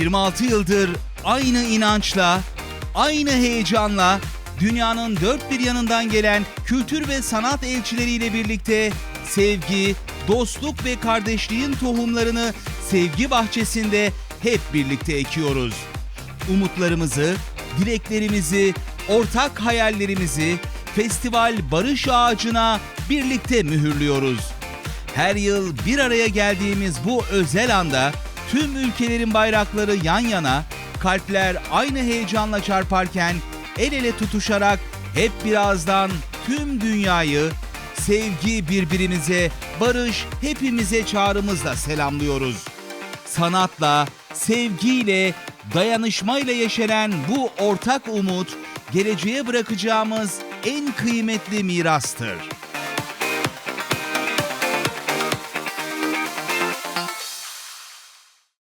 26 yıldır aynı inançla, aynı heyecanla dünyanın dört bir yanından gelen kültür ve sanat elçileriyle birlikte sevgi, dostluk ve kardeşliğin tohumlarını sevgi bahçesinde hep birlikte ekiyoruz. Umutlarımızı, dileklerimizi, ortak hayallerimizi festival barış ağacına birlikte mühürlüyoruz. Her yıl bir araya geldiğimiz bu özel anda tüm ülkelerin bayrakları yan yana, kalpler aynı heyecanla çarparken el ele tutuşarak hep birazdan tüm dünyayı sevgi birbirimize, barış hepimize çağrımızla selamlıyoruz. Sanatla, sevgiyle, dayanışmayla yeşeren bu ortak umut geleceğe bırakacağımız en kıymetli mirastır.